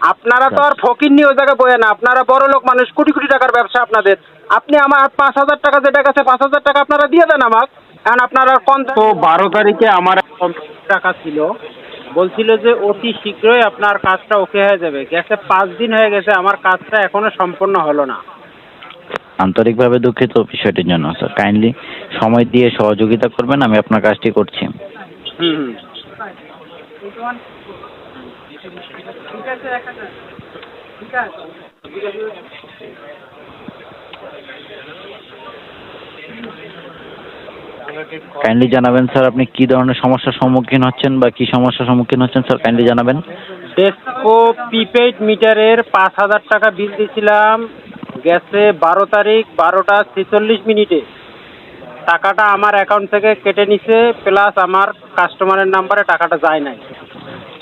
আপনারা তো আর ফকির নিয়ে ওই জায়গায় বয়ে না। আপনারা বড় লোক মানুষ কোটি কোটি টাকার ব্যবসা আপনাদের। আপনি আমার পাঁচ হাজার টাকা যেটা গেছে পাঁচ হাজার টাকা আপনারা দিয়ে দেন আমাকে। কারণ আপনারা কোন তো বারো তারিখে আমার টাকা ছিল। বলছিল যে অতি শীঘ্রই আপনার কাজটা ওকে হয়ে যাবে। গেছে পাঁচ দিন হয়ে গেছে আমার কাজটা এখনও সম্পূর্ণ হলো না। আন্তরিকভাবে দুঃখিত বিষয়টির জন্য স্যার কাইন্ডলি সময় দিয়ে সহযোগিতা করবেন আমি আপনার কাজটি করছি। হুম হুম। কাইন্ডলি জানাবেন, স্যার, আপনি কি ধরনের সমস্যার সম্মুখীন হচ্ছেন বা কি সমস্যার সম্মুখীন হচ্ছেন, স্যার? কাইন্ডলি জানাবেন। ডেস্কো প্রিপেইড মিটারের পাঁচ হাজার টাকা বিল দিয়েছিলাম। গেছে বারো তারিখ, বারোটা ছেচল্লিশ মিনিটে। টাকাটা আমার অ্যাকাউন্ট থেকে কেটে নিছে প্লাস আমার কাস্টমারের নাম্বারে টাকাটা যায় নাই।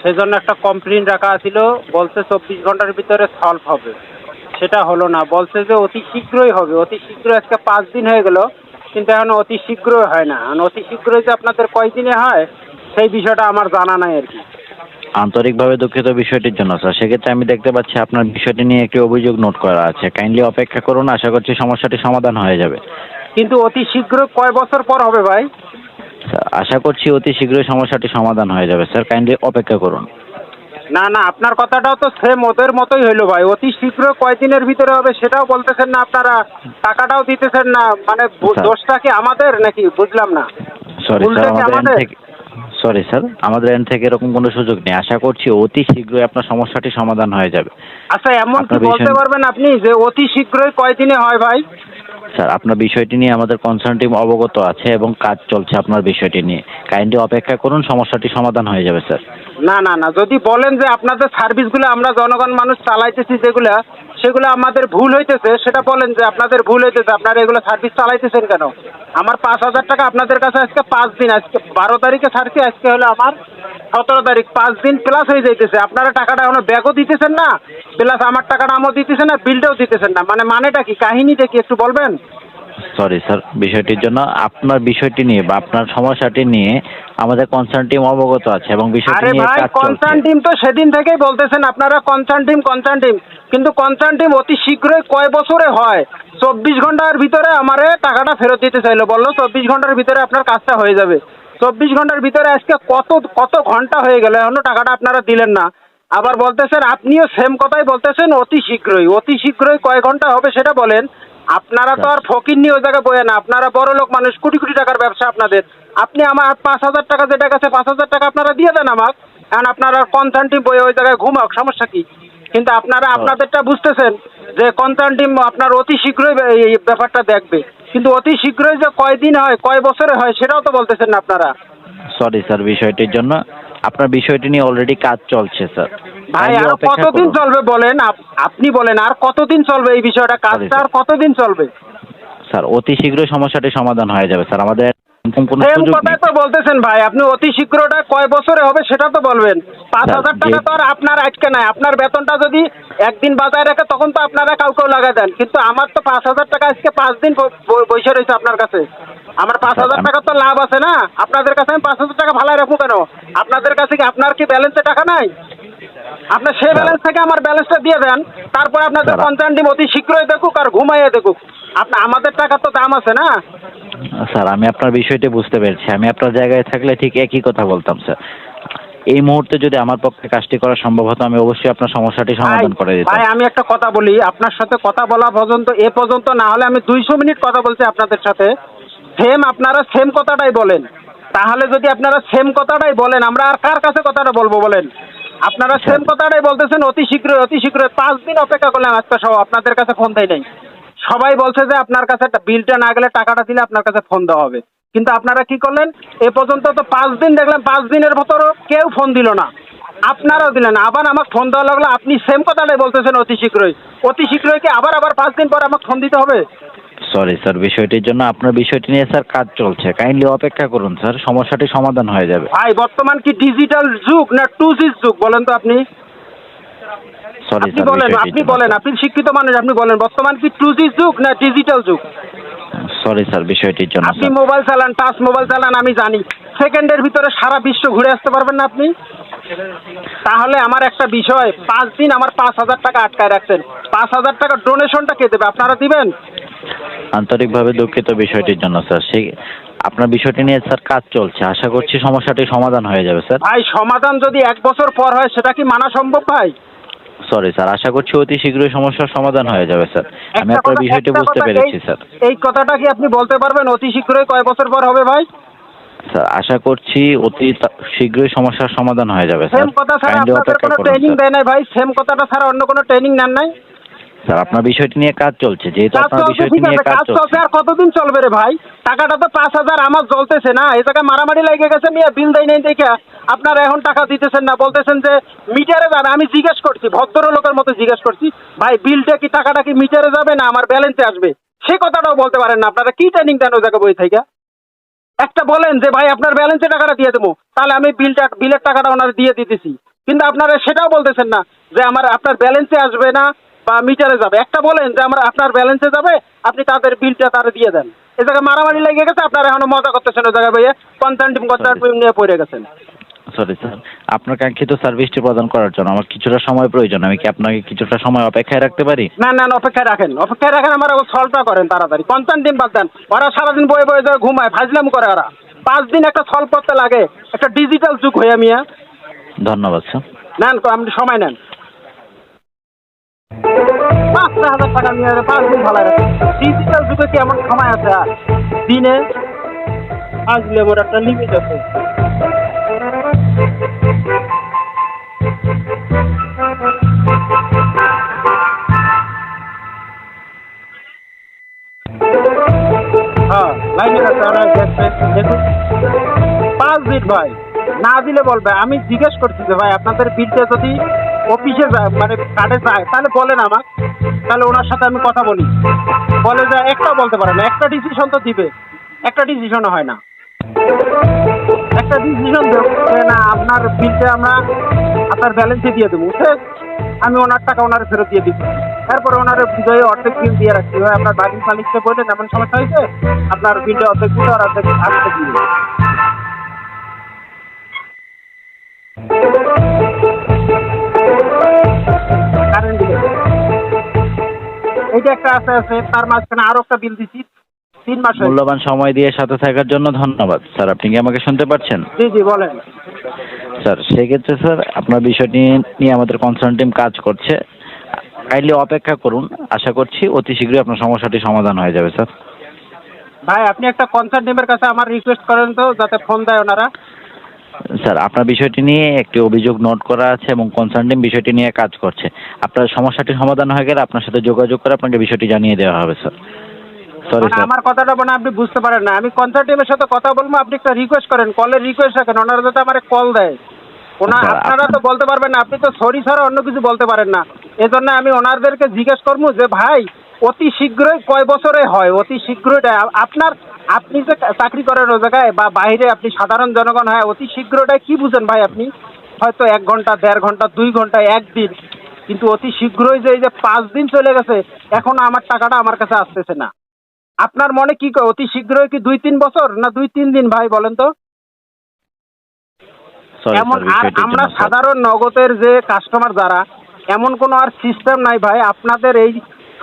সেই জন্য একটা কমপ্লেন রাখা ছিল বলছে চব্বিশ ঘণ্টার ভিতরে সলভ হবে। সেটা হলো না বলছে যে অতি শীঘ্রই হবে অতি শীঘ্র আজকে পাঁচ দিন হয়ে গেল কিন্তু এখন অতি শীঘ্রই হয় না। এখন অতি শীঘ্রই যে আপনাদের কয়দিনে হয় সেই বিষয়টা আমার জানা নাই আর কি। আন্তরিকভাবে দুঃখিত বিষয়টির জন্য স্যার সেক্ষেত্রে আমি দেখতে পাচ্ছি আপনার বিষয়টি নিয়ে একটি অভিযোগ নোট করা আছে। কাইন্ডলি অপেক্ষা করুন আশা করছি সমস্যাটি সমাধান হয়ে যাবে। কিন্তু অতি শীঘ্র কয় বছর পর হবে ভাই? আশা করছি অতি শীঘ্রই সমস্যাটি সমাধান হয়ে যাবে। স্যার কাইন্ডলি অপেক্ষা করুন। না না আপনার কথাটাও তো সেম ওদের মতোই হইল ভাই। অতি শীঘ্র কয়দিনের ভিতরে হবে সেটাও বলতেছেন না আপনারা। টাকাটাও দিতেছেন না। মানে দোষটা কি আমাদের নাকি? বুঝলাম না। সরি স্যার আমাদের থেকে সরি স্যার আমাদের এন্ড থেকে এরকম কোনো সুযোগ নেই। আশা করছি অতি শীঘ্রই আপনার সমস্যাটি সমাধান হয়ে যাবে। আচ্ছা এমন কি বলতে পারবেন আপনি যে অতি শীঘ্রই কয়দিনে হয় ভাই? স্যার, আপনার বিষয়টি নিয়ে আমাদের কনসার্ন টিম অবগত আছে এবং কাজ চলছে আপনার বিষয়টি নিয়ে। কাইন্ডলি অপেক্ষা করুন, সমস্যাটি সমাধান হয়ে যাবে, স্যার। না না না, যদি বলেন যে আপনাদের সার্ভিসগুলো আমরা জনগণ মানুষ চালাইতেছি যেগুলো সেগুলো আমাদের ভুল হইতেছে, সেটা বলেন যে আপনাদের ভুল হইতেছে, আপনারা এগুলো সার্ভিস চালাইতেছেন কেন? আমার পাঁচ হাজার টাকা আপনাদের কাছে আজকে পাঁচ দিন, আজকে বারো তারিখে ছাড়ছি, আজকে হলো আমার সতেরো তারিখ, পাঁচ দিন প্লাস হয়ে যাইতেছে। আপনারা টাকাটা এখনও ব্যাগও দিতেছেন না প্লাস আমার টাকাটা আমও দিতেছেন না বিলটাও দিতেছেন না। মানে মানেটা কি? কাহিনীটা কি একটু বলবেন? সরি স্যার বিষয়টির জন্য আপনার বিষয়টি নিয়ে বা আপনার সমস্যাটি নিয়ে আমাদের কনসার্ন টিম অবগত আছে এবং বিষয়টি আরে নিয়ে ভাই কাজ কনসার্ন চলছে টিম তো সেদিন থেকেই বলতেছেন আপনারা কনসার্ন টিম কনসার্ন টিম কিন্তু কনসার্ন টিম অতি শীঘ্রই কয় বছরে হয়? চব্বিশ ঘণ্টার ভিতরে আমারে টাকাটা ফেরত দিতে চাইলো। বলল চব্বিশ ঘণ্টার ভিতরে আপনার কাজটা হয়ে যাবে। চব্বিশ ঘণ্টার ভিতরে আজকে কত কত ঘণ্টা হয়ে গেল? এখনও টাকাটা আপনারা দিলেন না। আবার বলতেছেন আপনিও সেম কথাই বলতেছেন অতি শীঘ্রই অতি শীঘ্রই কয় ঘণ্টা হবে সেটা বলেন। আপনারা তো আর ফকির নিয়ে ওই জায়গায় বয়ে না। আপনারা বড় লোক মানুষ কোটি কোটি টাকার ব্যবসা আপনাদের। আপনি আমার পাঁচ হাজার টাকা যেটা গেছে পাঁচ হাজার টাকা আপনারা দিয়ে দেন আমাকে। কারণ আপনারা কনসার্ন টিম বয়ে ওই জায়গায় ঘুমাক সমস্যা কি? কিন্তু আপনারা আপনাদেরটা বুঝতেছেন যে কনসার্ন টিম আপনার অতি শীঘ্রই এই এই ব্যাপারটা দেখবে। কিন্তু অতি শীঘ্রই যে কয়দিন হয় কয় বছরে হয় সেটাও তো বলতেছেন না আপনারা। সরি স্যার বিষয়টির জন্য। আপনার বিষয়টি নিয়ে অলরেডি কাজ চলছে স্যার ভাই আর কতদিন চলবে বলেন? আপ- আপনি বলেন আর কতদিন চলবে এই বিষয়টা? কাজটা আর কতদিন চলবে? স্যার অতি শীঘ্রই সমস্যাটি সমাধান হয়ে যাবে স্যার। আমাদের কোনো সেম কথাই তো বলতেছেন ভাই আপনি অতি শীঘ্রটা কয় বছরে হবে সেটা তো বলবেন। পাঁচ হাজার টাকা তো আর আপনার আজকে নাই। আপনার বেতনটা যদি একদিন বাজায় রাখে তখন তো আপনারা কাউকেও লাগা দেন। কিন্তু আমার তো পাঁচ হাজার টাকা আজকে পাঁচ দিন বসে রয়েছে আপনার কাছে। আমার পাঁচ হাজার টাকা তো লাভ আছে না? আপনাদের কাছে আমি পাঁচ হাজার টাকা ভালাই রাখব কেন? আপনাদের কাছে কি আপনার কি ব্যালেন্সে টাকা নাই? আপনার সেই ব্যালেন্স থেকে আমার ব্যালেন্সটা দিয়ে দেন। তারপর আপনাদের পঞ্চান্ন টিম অতি শীঘ্রই দেখুক আর ঘুমাইয়ে দেখুক। আপনার আমাদের টাকা তো দাম আছে না? স্যার আমি আপনার বিষয়টি বুঝতে পেরেছি। আমি আপনার জায়গায় থাকলে ঠিক একই কথা বলতাম স্যার। এই মুহূর্তে যদি আমার পক্ষে কাজটি করা সম্ভব হতো আমি অবশ্যই আপনার সমস্যাটি সমাধান করে দিতাম। ভাই আমি একটা কথা বলি আপনার সাথে কথা বলা পর্যন্ত এ পর্যন্ত না হলে আমি দুইশো মিনিট কথা বলছি আপনাদের সাথে। সেম আপনারা সেম কথাটাই বলেন। তাহলে যদি আপনারা সেম কথাটাই বলেন আমরা আর কার কাছে কথাটা বলব বলেন? আপনারা সেম কথাটাই বলতেছেন অতি শীঘ্রই অতি শীঘ্রই। পাঁচ দিন অপেক্ষা করলাম আজকে সহ আপনাদের কাছে ফোন দেয় নাই। সবাই বলছে যে আপনার কাছে বিলটা না গেলে টাকাটা দিলে আপনার কাছে ফোন দেওয়া হবে। কিন্তু আপনারা কি করলেন? এ পর্যন্ত তো পাঁচ দিন দেখলাম পাঁচ দিনের ভেতরও কেউ ফোন দিল না। আপনারাও দিলেন আবার আমাকে ফোন দেওয়া লাগল। আপনি সেম কথাটাই বলতেছেন অতি শীঘ্রই। অতি শীঘ্রই কি আবার আবার পাঁচ দিন পর আমাকে ফোন দিতে হবে? সরি স্যার বিষয়টির জন্য আপনার বিষয়টি নিয়ে স্যার কাজ চলছে। কাইন্ডলি অপেক্ষা করুন স্যার সমস্যাটি সমাধান হয়ে যাবে। ভাই বর্তমান কি ডিজিটাল যুগ না টু জি যুগ? বলেন তো আপনি। সরি আপনি বলেন আপনি বলেন আপনি শিক্ষিত মানুষ আপনি বলেন বর্তমান কি টু জি যুগ না ডিজিটাল যুগ? সরি স্যার বিষয়টির জন্য আপনি মোবাইল চালান টাচ মোবাইল চালান আমি জানি। সেকেন্ডের ভিতরে সারা বিশ্ব ঘুরে আসতে পারবেন না আপনি? তাহলে আমার একটা বিষয় পাঁচ দিন আমার পাঁচ হাজার টাকা আটকায় রাখছেন। পাঁচ হাজার টাকা ডোনেশনটা কে দেবে? আপনারা দিবেন? আন্তরিকভাবে দুঃখিত বিষয়টির জন্য স্যার সেই আপনার বিষয়টি নিয়ে স্যার কাজ চলছে। আশা করছি সমস্যাটি সমাধান হয়ে যাবে স্যার ভাই সমাধান যদি এক বছর পর হয় সেটা কি মানা সম্ভব ভাই? সরি স্যার আশা করছি অতি শীঘ্রই সমস্যার সমাধান হয়ে যাবে স্যার আমি আপনার বিষয়টা বুঝতে পেরেছি স্যার এই কথাটা কি আপনি বলতে পারবেন? অতি শীঘ্রই কয় বছর পর হবে ভাই? স্যার আশা করছি অতি শীঘ্রই সমস্যার সমাধান হয়ে যাবে স্যার সেম কথা স্যার আপনাদের কোনো ট্রেনিং দেন দেয় নাই ভাই? সেম কথাটা স্যার অন্য কোনো ট্রেনিং নেন নাই? স্যার আপনার বিষয়টি নিয়ে কাজ চলছে যেহেতু আপনার বিষয়টি নিয়ে কাজ চলছে। আর কতদিন চলবে রে ভাই? টাকাটা তো পাঁচ হাজার আমার জ্বলতেছে না এই জায়গায় মারামারি লেগে গেছে মিয়া বিল দেয় নাই দেখে। আপনারা এখন টাকা দিতেছেন না বলতেছেন যে মিটারে যাবে আমি জিজ্ঞেস করছি ভদ্র লোকের মতো জিজ্ঞেস করছি ভাই বিলটা কি টাকাটা কি মিটারে যাবে না আমার ব্যালেন্সে আসবে? সে কথাটাও বলতে পারেন না আপনারা কি ট্রেনিং দেন ওই বই থেকে? একটা বলেন যে ভাই আপনার ব্যালেন্সে টাকাটা দিয়ে দেবো তাহলে আমি বিলটা বিলের টাকাটা ওনার দিয়ে দিতেছি। কিন্তু আপনারা সেটাও বলতেছেন না যে আমার আপনার ব্যালেন্সে আসবে না বা মিটারে যাবে। একটা বলেন যে আমার আপনার ব্যালেন্সে যাবে আপনি তাদের বিলটা তারা দিয়ে দেন। এ জায়গায় মারামারি লেগে গেছে আপনারা এখনও মজা করতেছেন ওই জায়গায় ভাইয়া কনসার্ন টিম কনসার্ন নিয়ে পড়ে গেছেন। সরি স্যার আপনার কাঙ্ক্ষিত সার্ভিসটি প্রদান করার জন্য আমার কিছুটা সময় প্রয়োজন আমি কি আপনাকে কিছুটা সময় অপেক্ষায় রাখতে পারি? না না না, অপেক্ষায় রাখেন অপেক্ষায় রাখেন আমার সলভটা করেন তাড়াতাড়ি। কনসার্ন টিম বাদ দেন ওরা সারাদিন বয়ে বয়ে যায় ঘুমায় ফাজলাম করে ওরা। পাঁচ দিন একটা সলভ করতে লাগে একটা ডিজিটাল যুগ হয়ে মিয়া। ধন্যবাদ স্যার নেন আপনি সময় নেন। পাঁচটা হাজার টাকা নিয়ে পাঁচ দিন ভালো ডিজিটাল যুগে কি এমন সময় আছে দিনে আসলে মোর একটা লিমিট আছে। হ্যাঁ পাঁচ দিন ভাই। না দিলে বলবে। আমি জিজ্ঞেস করছি যে ভাই, আপনাদের বিলটা যদি অফিসে যায় মানে কার্ডে যায়, তাহলে বলেন আমাকে। তাহলে ওনার সাথে আমি কথা বলি। বলে যে একটা বলতে পারে না, একটা ডিসিশন তো দিবে। একটা ডিসিশনও হয় না। একটা ডিসিশন দেবে না, আপনার বিলটা আমরা আপনার ব্যালেন্সে দিয়ে দেবো। বুঝছেন আমি ওনার টাকা ওনার ফেরত দিয়ে দিব। তারপরে ওনার বিজয়ী অর্ধেক বিল দিয়ে রাখছি। ভাই আপনার বাড়ির মালিককে বললেন, এমন সমস্যা হয়েছে? আপনার বিলটা অর্ধেক দিলে আর অর্ধেক আসতে দিবে এইটা একটা আছে আছে তার মাঝখানে আরও একটা বিল দিচ্ছি তিন মাস মূল্যবান সময় দিয়ে সাথে থাকার জন্য ধন্যবাদ। স্যার আপনি কি আমাকে শুনতে পাচ্ছেন? জি জি বলেন। স্যার সেক্ষেত্রে স্যার আপনার বিষয়টি নিয়ে আমাদের কনসার্ন টিম কাজ করছে। কাইন্ডলি অপেক্ষা করুন। আশা করছি অতি শীঘ্রই আপনার সমস্যাটি সমাধান হয়ে যাবে স্যার। ভাই আপনি একটা কনসার্ট টিমের কাছে আমার রিকোয়েস্ট করেন তো যাতে ফোন দেয় ওনারা। স্যার আপনার বিষয়টি নিয়ে একটি অভিযোগ নোট করা আছে এবং কনসার্ন টিম বিষয়টি নিয়ে কাজ করছে। আপনার সমস্যাটি সমাধান হয়ে গেলে আপনার সাথে যোগাযোগ করে আপনাকে বিষয়টি জানিয়ে দেওয়া হবে স্যার। সরি মানে স্যার। আমার কথাটা মানে আপনি বুঝতে পারেন না। আমি কনসার্ট টিমের সাথে কথা বলব আপনি একটা রিকোয়েস্ট করেন কলের রিকোয়েস্ট রাখেন ওনারা যাতে আমার কল দেয়। ওনা আপনারা তো বলতে পারবেন না আপনি তো সরি ছাড়া অন্য কিছু বলতে পারেন না। এজন্য আমি ওনারদেরকে জিজ্ঞেস করব যে ভাই অতি শীঘ্রই কয় বছরে হয়? অতি শীঘ্রই আপনার আপনি যে চাকরি করেন ও জায়গায় বা বাইরে আপনি সাধারণ জনগণ হয় অতি শীঘ্রটাই কি বুঝেন ভাই আপনি? হয়তো এক ঘণ্টা দেড় ঘণ্টা দুই ঘণ্টা একদিন কিন্তু অতি শীঘ্রই যে এই যে পাঁচ দিন চলে গেছে এখনও আমার টাকাটা আমার কাছে আসতেছে না। আপনার মনে কি কয় অতি শীঘ্রই কি দুই তিন বছর না দুই তিন দিন ভাই বলেন তো? এমন আর আমরা সাধারণ নগদের যে কাস্টমার যারা এমন কোনো আর সিস্টেম নাই ভাই। আপনাদের এই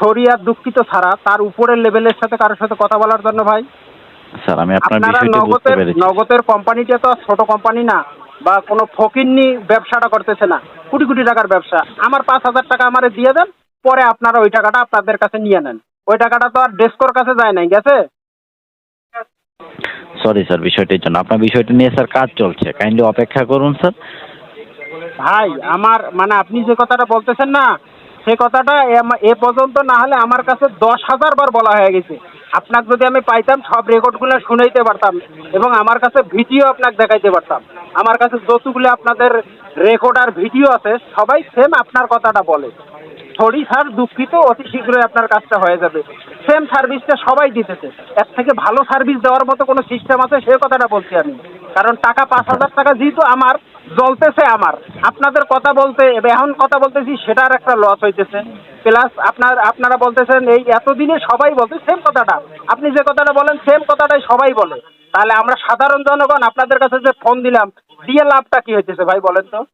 ছড়িয়া দুঃখিত ছাড়া তার উপরের লেভেলের সাথে কারোর সাথে কথা বলার জন্য ভাই। স্যার আমি আপনার আপনারা বিষয়টি বুঝতে নগদের পেরেছি। নগদের কোম্পানিটা তো ছোট কোম্পানি না বা কোনো ফকিন্নি ব্যবসাটা করতেছে না। কোটি কোটি টাকার ব্যবসা। আমার পাঁচ হাজার টাকা আমারে দিয়ে দেন পরে আপনারা ওই টাকাটা আপনাদের কাছে নিয়ে নেন। ওই টাকাটা তো আর ডেস্কোর কাছে যায় নাই গেছে? সরি স্যার বিষয়টির জন্য। আপনার বিষয়টা নিয়ে স্যার কাজ চলছে। কাইন্ডলি অপেক্ষা করুন স্যার। ভাই আমার মানে আপনি যে কথাটা বলতেছেন না সে কথাটা এ পর্যন্ত না হলে আমার কাছে দশ হাজার বার বলা হয়ে গেছে। আপনাকে যদি আমি পাইতাম, সব রেকর্ডগুলো শুনাইতে পারতাম এবং আমার কাছে ভিডিও আপনাকে দেখাইতে পারতাম। আমার কাছে যতগুলো আপনাদের রেকর্ড আর ভিডিও আছে, সবাই সেম আপনার কথাটা বলে। সরি স্যার, দুঃখিত, অতি শীঘ্রই আপনার কাজটা হয়ে যাবে। সেম সার্ভিসটা সবাই দিতেছে। এর থেকে ভালো সার্ভিস দেওয়ার মতো কোনো সিস্টেম আছে, সে কথাটা বলছি আমি। কারণ টাকা পাঁচ হাজার টাকা যেহেতু আমার জ্বলতেছে আমার। আপনাদের কথা বলতে এখন কথা বলতেছি, সেটার একটা লস হইতেছে। প্লাস আপনার, আপনারা বলতেছেন, এই এতদিনে সবাই বলতে সেম কথাটা। আপনি যে কথাটা বলেন সেম কথাটাই সবাই বলে। তাহলে আমরা সাধারণ জনগণ, আপনাদের কাছে যে ফোন দিলাম, দিয়ে লাভটা কি হইতেছে ভাই, বলেন তো?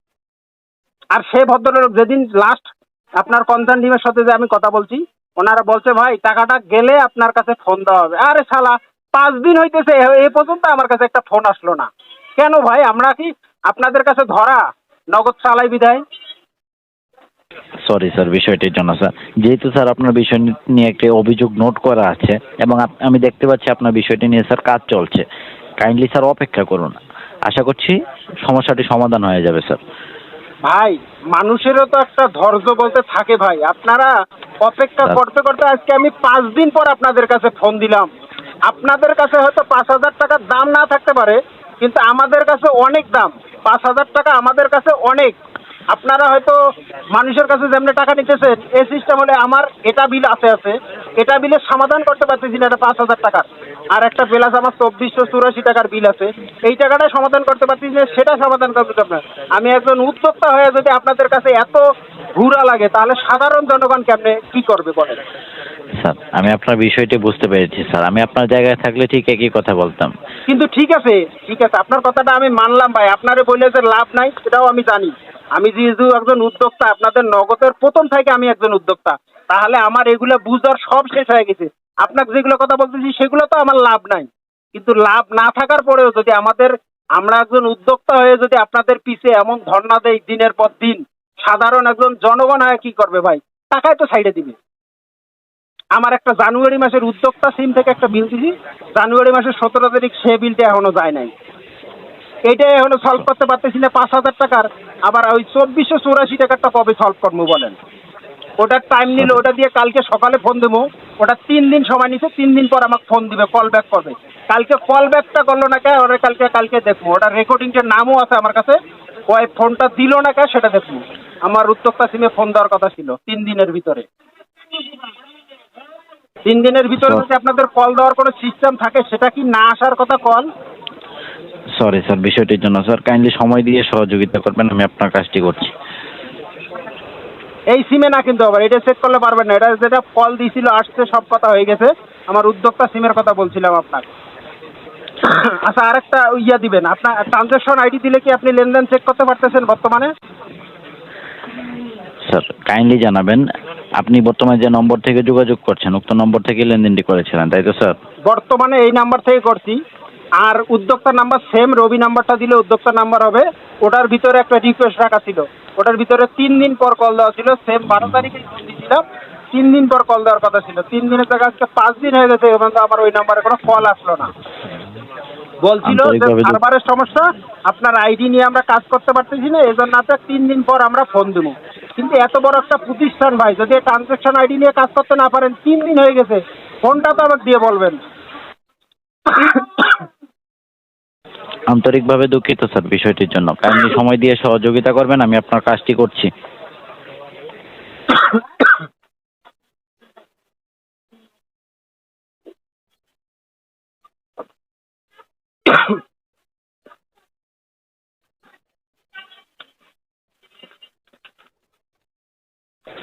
আর সে ভদ্রলোক যেদিন লাস্ট আপনার কনসার্ন টিমের সাথে যে আমি কথা বলছি, ওনারা বলছে, ভাই, টাকাটা গেলে আপনার কাছে ফোন দেওয়া হবে। আরে শালা, পাঁচ দিন হইতেছে, এ- পর্যন্ত আমার কাছে একটা ফোন আসলো না। কেন ভাই, আমরা কি আপনাদের কাছে ধরা নগদ চালাই বিদায়। সরি স্যার বিষয়টির জন্য স্যার যেহেতু স্যার আপনার বিষয় নিয়ে একটি অভিযোগ নোট করা আছে এবং আমি দেখতে পাচ্ছি আপনার বিষয়টি নিয়ে স্যার কাজ চলছে। কাইন্ডলি স্যার অপেক্ষা করুন। আশা করছি সমস্যাটি সমাধান হয়ে যাবে স্যার ভাই মানুষেরও তো একটা ধৈর্য বলতে থাকে ভাই। আপনারা অপেক্ষা করতে করতে আজকে আমি পাঁচ দিন পর আপনাদের কাছে ফোন দিলাম। আপনাদের কাছে হয়তো পাঁচ হাজার টাকার দাম না থাকতে পারে কিন্তু আমাদের কাছে অনেক দাম। পাঁচ হাজার টাকা আমাদের কাছে অনেক। আপনারা হয়তো মানুষের কাছে যেমনি টাকা নিতেছেন এই সিস্টেম হলে আমার এটা বিল আছে আছে। এটা বিলের সমাধান করতে পারতেছি না এটা পাঁচ হাজার টাকার। আর একটা বিল আছে আমার চব্বিশশো চুরাশি টাকার বিল আছে। এই টাকাটা সমাধান করতে পারতেছি না সেটা সমাধান করতে আপনার আমি একজন উদ্যোক্তা হয়ে যদি আপনাদের কাছে এত ঘুরা লাগে তাহলে সাধারণ জনগণ কেমনে কি করবে বলেন? স্যার আমি আপনার বিষয়টি বুঝতে পেরেছি স্যার। আমি আপনার জায়গায় থাকলে ঠিক একই কথা বলতাম। কিন্তু ঠিক আছে ঠিক আছে। আপনার কথাটা আমি মানলাম ভাই। আপনারে বললে যে লাভ নাই সেটাও আমি জানি। আমি যেহেতু একজন উদ্যোক্তা, আপনাদের নগদের প্রথম থেকে আমি একজন উদ্যোক্তা, তাহলে আমার এগুলো বুঝার সব শেষ হয়ে গেছে। আপনাকে যেগুলো কথা বলতেছি, সেগুলো তো আমার লাভ নাই। কিন্তু লাভ না থাকার পরেও যদি আমাদের, আমরা একজন উদ্যোক্তা হয়ে যদি আপনাদের পিছে এমন ধর্ণা দেই দিনের পর দিন, সাধারণ একজন জনগণ হয়ে কি করবে ভাই? টাকায় তো সাইডে দিবে। আমার একটা জানুয়ারি মাসের উদ্যোক্তা সিম থেকে একটা বিল দিছি। জানুয়ারি মাসের সতেরো তারিখ সে বিলটা এখনও যায় নাই। এইটা এখনও সলভ করতে পারতেছি না পাঁচ হাজার টাকার। আবার ওই চব্বিশশো চৌরাশি টাকারটা কবে সলভ করব বলেন? ওটার টাইম নিল ওটা দিয়ে কালকে সকালে ফোন দেবো। ওটা তিন দিন সময় নিছে তিন দিন পর আমাকে ফোন দিবে কল ব্যাক করবে। কালকে কল ব্যাকটা করল না কে ওরা কালকে কালকে দেখব। ওটার রেকর্ডিংটার নামও আছে আমার কাছে। ওই ফোনটা দিল না কে সেটা দেখব। আমার উদ্যোক্তা সিমে ফোন দেওয়ার কথা ছিল তিন দিনের ভিতরে। তিন দিনের ভিতরে যদি আপনাদের কল দেওয়ার কোনো সিস্টেম থাকে সেটা কি না আসার কথা কল সরি স্যার বিষয়টির জন্য স্যার কাইন্ডলি সময় দিয়ে সহযোগিতা করবেন আমি আপনার কাজটি করছি। এই সিমে না কিন্তু আবার এটা চেক করলে পারবেন না। এটা যেটা কল দিয়েছিল আসছে সব কথা হয়ে গেছে। আমার উদ্যোক্তা সিমের কথা বলছিলাম আপনার আচ্ছা আরেকটা ইয়া দিবেন। আপনার ট্রানজ্যাকশন আইডি দিলে কি আপনি লেনদেন চেক করতে পারতেছেন বর্তমানে? স্যার কাইন্ডলি জানাবেন আপনি বর্তমানে যে নম্বর থেকে যোগাযোগ করছেন উক্ত নম্বর থেকে লেনদেনটি করেছিলেন তাই তো স্যার বর্তমানে এই নাম্বার থেকে করছি। আর উদ্যোক্তা নাম্বার সেম রবি নাম্বারটা দিলে উদ্যোক্তা নাম্বার হবে। ওটার ভিতরে একটা রিকোয়েস্ট রাখা ছিল। ওটার ভিতরে তিন দিন পর কল দেওয়া ছিল। সেম বারো তারিখে ফোন দিয়েছিলাম। তিন দিন পর কল দেওয়ার কথা ছিল। তিন দিনের জায়গায় আজকে পাঁচ দিন হয়ে গেছে এবং আমার ওই নাম্বারে কোনো কল আসলো না। বলছিল যে সার্ভারের সমস্যা আপনার আইডি নিয়ে আমরা কাজ করতে পারতেছি না এই জন্য আপনার তিন দিন পর আমরা ফোন দেবো। কিন্তু এত বড় একটা প্রতিষ্ঠান ভাই যদি ট্রানজ্যাকশন আইডি নিয়ে কাজ করতে না পারেন তিন দিন হয়ে গেছে। ফোনটা তো আবার দিয়ে বলবেন। আন্তরিকভাবে দুঃখিত, স্যার, বিষয়টির জন্য। কাইন্ডলি সময় দিয়ে সহযোগিতা করবেন, আমি আপনার কাজটি করছি।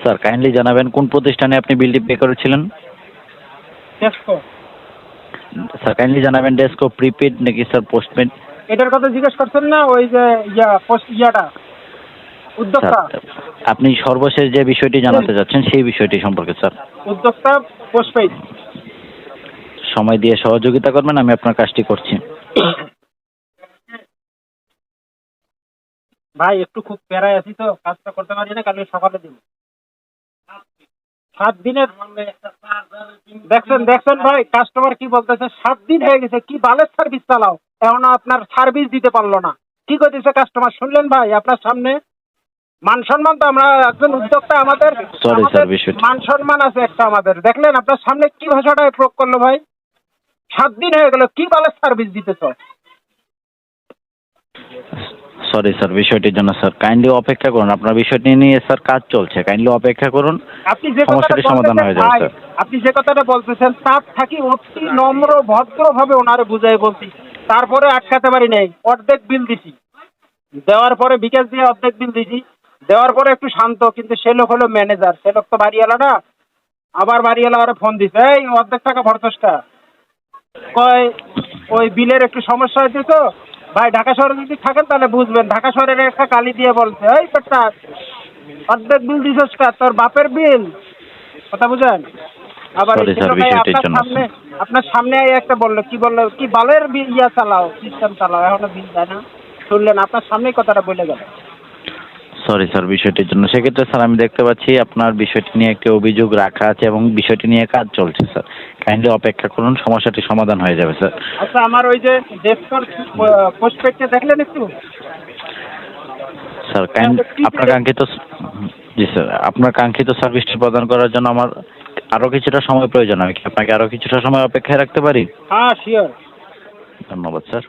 স্যার কাইন্ডলি জানাবেন কোন প্রতিষ্ঠানে আপনি বিলটি পে করেছিলেন? স্যার কাইন্ডলি জানাবেন ডেস্কো প্রিপেড নাকি স্যার পোস্টপেড এটার কথা জিজ্ঞেস করছেন না ওই যে ইয়া পোস্ট ইয়াটা উদ্যোক্তা? আপনি সর্বশেষ যে বিষয়টি জানাতে যাচ্ছেন সেই বিষয়টি সম্পর্কে স্যার উদ্যোক্তা পোস্টপেড সময় দিয়ে সহযোগিতা করবেন আমি আপনার কাজটি করছি। ভাই একটু খুব প্যারায় আছি তো কাজটা করতে পারি না কালকে সকালে দিব। সাত দিনের দেখছেন দেখছেন ভাই কাস্টমার কি বলতেছে? সাত দিন হয়ে গেছে কি বালের সার্ভিস চালাও? এখনও আপনার সার্ভিস দিতে পারল না। কি করতেছে কাস্টমার শুনলেন ভাই আপনার সামনে মান সম্মান তো আমরা একজন উদ্যোক্তা আমাদের মান সম্মান আছে একটা আমাদের। দেখলেন আপনার সামনে কি ভাষাটা প্রয়োগ করল ভাই? সাত দিন হয়ে গেল কি বালের সার্ভিস দিতেছ? সরি স্যার বিষয়টির জন্য স্যার কাইন্ডলি অপেক্ষা করুন। আপনার বিষয়টি নিয়ে স্যার কাজ চলছে। কাইন্ডলি অপেক্ষা করুন। আপনি যে কথাটা সমস্যাটির সমাধান হয়ে যাবে স্যার আপনি যে কথাটা বলতেছেন তার থাকি অতি নম্র ভদ্রভাবে ওনারে বুঝাই বলছি। তারপরে আটকাতে পারি নাই। অর্ধেক বিল দিছি। দেওয়ার পরে বিকাশ দিয়ে অর্ধেক বিল দিছি। দেওয়ার পরে একটু শান্ত কিন্তু সে লোক হলো ম্যানেজার সে লোক তো বাড়িওয়ালা না। আবার বাড়িওয়ালা আরে ফোন দিছে। এই অর্ধেক টাকা ভরতসটা কয় ওই বিলের একটু সমস্যা হয়েছে তো? ভাই ঢাকা শহরে যদি থাকেন তাহলে বুঝবেন। ঢাকা শহরের একটা কালি দিয়ে বলছে এই পেটটা অর্ধেক বিল দিছস তোর বাপের বিল? কথা বুঝেন? আবার আপনার সামনে আপনার সামনে একটা বলল কি বলল কি বালের বিল ইয়া চালাও সিস্টেম চালাও এখনও বিল দেয় না। শুনলেন আপনার সামনেই কথাটা বলে গেল। সরি স্যার বিষয়টির জন্য। সেক্ষেত্রে স্যার আমি দেখতে পাচ্ছি আপনার বিষয়টি নিয়ে একটি অভিযোগ রাখা আছে এবং বিষয়টি নিয়ে কাজ চলছে স্যার কাইন্ডলি অপেক্ষা করুন সমস্যাটি সমাধান হয়ে যাবে স্যার আচ্ছা আমার ওই যে ডেস্কর পোস্টপেডটা দেখলেন একটু? স্যার কাইন্ড আপনার কাঙ্ক্ষিত জি স্যার আপনার কাঙ্ক্ষিত সার্ভিসটি প্রদান করার জন্য আমার আরও কিছুটা সময় প্রয়োজন আমি কি আপনাকে আরও কিছুটা সময় অপেক্ষায় রাখতে পারি? হ্যাঁ শিওর ধন্যবাদ স্যার